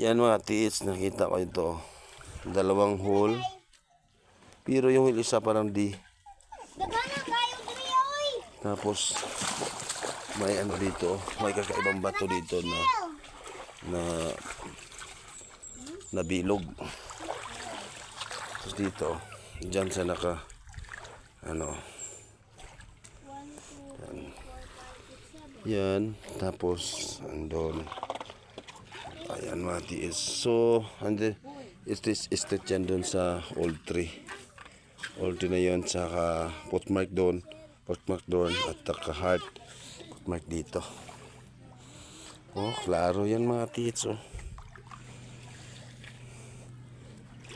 Yan mga tiits, nakita ko ito. Dalawang hole. Pero yung isa parang di. Tapos may ano dito, may kakaibang bato dito na na na bilog. Tapos dito, dyan sa naka ano yan. yan tapos andon ayan mga tiis. So ande is this is this yan doon sa old tree? Old tree na yun saka footmark doon footmark doon at saka heart footmark dito. Oh klaro yan mga tiis oh.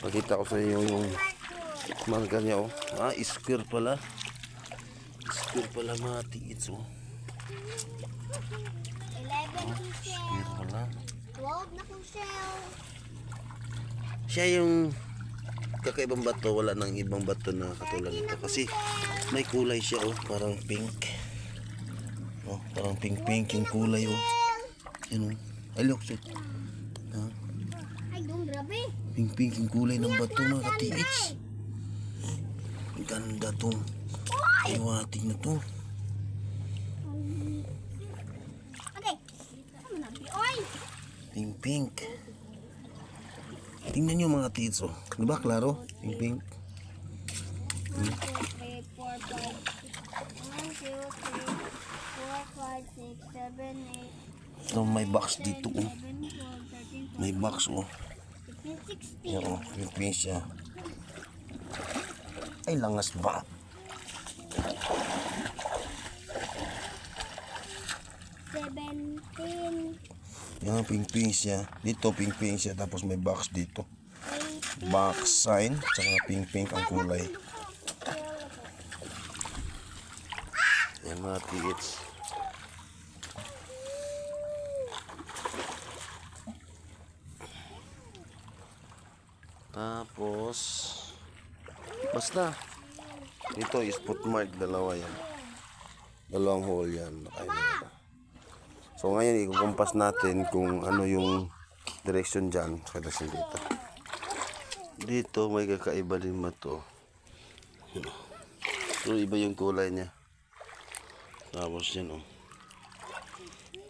Pakita ko sa iyo yung marga niya oh. Ah square pala. Square pala mga tiis oh. 11 kung shell. square pala 12 na kung shell. siya yung kakaibang bato wala nang ibang bato na katulad nito. kasi may kulay siya oh parang pink. Oh parang pink pink yung kulay oh. Yan oh. Ay look ha? Ay, dong grabe. pink pink yung kulay ng bato mga katiits ganda tong. Iwatig na to Okay. Ano na bi oy? Pink pink. Tingnan nyo mga tiits oh. Di ba klaro pink pink. 1 2 3 4 5 1 2 3 4 5 6 7 8 so may box dito oh. 11 12 13 may box oh. 15 16 Yan o, yung pink siya. Ay, langas ba? Seventeen, Yan, pink siya. Dito, pink siya. Tapos may box dito. Box sign. Tsaka pink ang kulay. Yan mga tiits. Tapos, basta. Dito is footmark, dalawa yan. Dalawang hole yan. Nakain So ngayon, ikukumpas natin kung ano yung direction dyan. Sa dito. Dito, may kakaiba din ba to? So, iba yung kulay niya. Tapos yan, oh.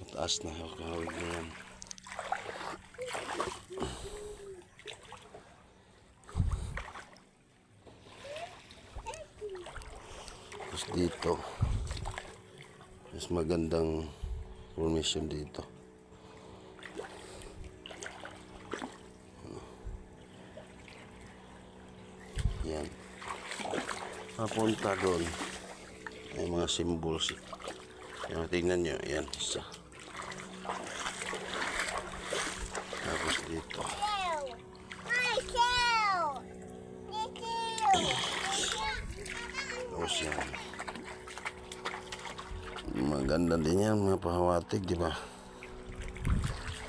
Mataas na. Kahawig na yan. Tapos dito. Mas magandang formation dito. Yan. Papunta doon. May mga symbols. Yan, tingnan nyo. Yan, isa. Tapos dito. Ni kill! Tapos yan. Maganda din yan, mga pahawatig, di ba?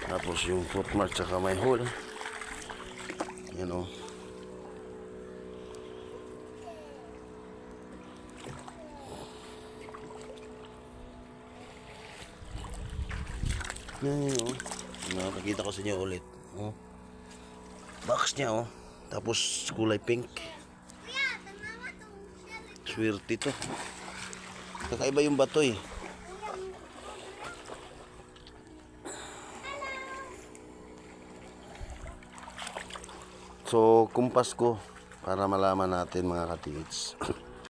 Tapos yung footmark tsaka may hole. Yan o. Yan yun o. Nakakita ko sa inyo ulit. Oh. Box niya o. Tapos kulay pink. Swerte to. Kakaiba yung bato eh. So, kumpas ko para malaman natin mga katiits.